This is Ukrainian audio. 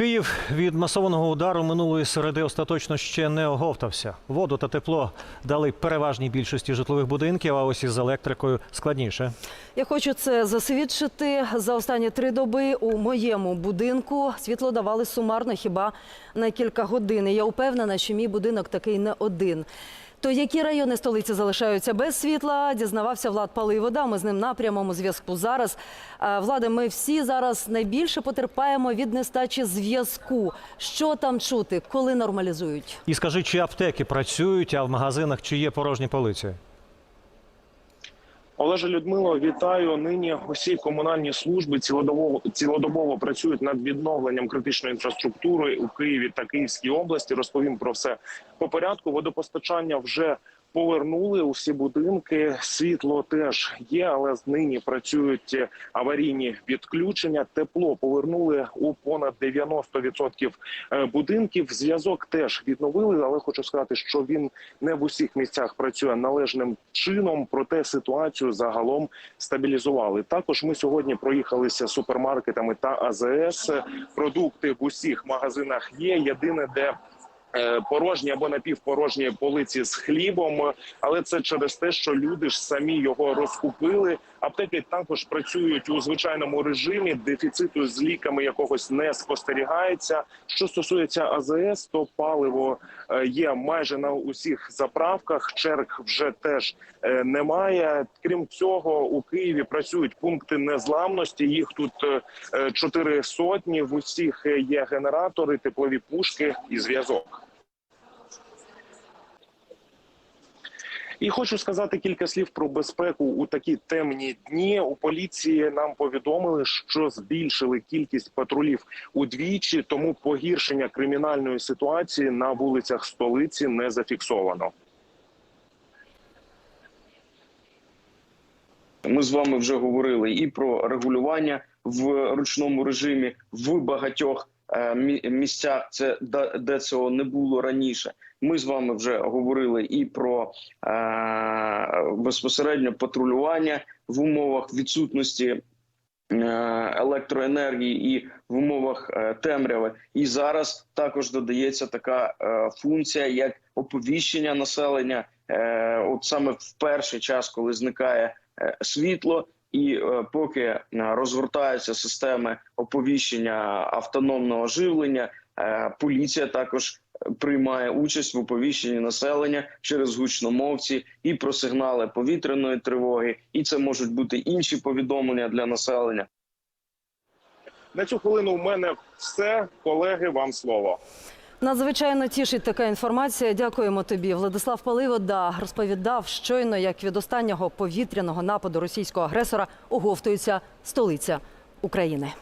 Київ від масованого удару минулої середи остаточно ще не оговтався. Воду та тепло дали переважній більшості житлових будинків, а ось із електрикою складніше. Я хочу це засвідчити. За останні три доби у моєму будинку світло давали сумарно хіба на кілька годин. Я впевнена, що мій будинок такий не один. То які райони столиці залишаються без світла? Дізнавався Влад Паливода. Ми з ним на прямому зв'язку зараз. Влади, Владе, ми всі зараз найбільше потерпаємо від нестачі зв'язку. Що там чути, коли нормалізують? І скажи, чи аптеки працюють, а в магазинах чи є порожні полиці? Олеже Людмило, вітаю. Нині усі комунальні служби цілодобово цілодобово працюють над відновленням критичної інфраструктури у Києві та Київській області. Розповім про все по порядку. Водопостачання вже повернули усі будинки. Світло теж є, але нині працюють аварійні відключення. Тепло повернули у понад 90% е, будинків. Зв'язок теж відновили, але хочу сказати, що він не в усіх місцях працює належним чином. Проте ситуацію загалом стабілізували. Також ми сьогодні проїхалися супермаркетами та АЗС. Продукти в усіх магазинах є. Єдине, де Порожні або напівпорожні полиці з хлібом, але це через те, що люди ж самі його розкупили. Аптеки також працюють у звичайному режимі. Дефіциту з ліками якогось не спостерігається. Що стосується АЗС, то паливо е, є майже на усіх заправках. Черг вже теж е, немає. Крім цього, у Києві працюють пункти незламності. Їх тут е, е, чотири сотні. В усіх е, є генератори, теплові пушки і зв'язок. І хочу сказати кілька слів про безпеку у такі темні дні. У поліції нам повідомили, що збільшили кількість патрулів удвічі, тому погіршення кримінальної ситуації на вулицях столиці не зафіксовано. Ми з вами вже говорили і про регулювання в ручному режимі в багатьох місцях, це де- цього не було раніше. Ми з вами вже говорили і про е, безпосередньо патрулювання в умовах відсутності е, електроенергії і в умовах е, темряви. І зараз також додається така е, функція, як оповіщення населення. Е, От саме в перший час, коли зникає е, світло, і е, поки е, розгортаються системи оповіщення автономного живлення, е, поліція також приймає участь в оповіщенні населення через гучномовці і про сигнали повітряної тривоги, і це можуть бути інші повідомлення для населення. На цю хвилину у мене все. Колеги, вам слово. Надзвичайно тішить така інформація. Дякуємо тобі. Владислав Паливода розповідав щойно, як від останнього повітряного нападу російського агресора оговтується столиця України.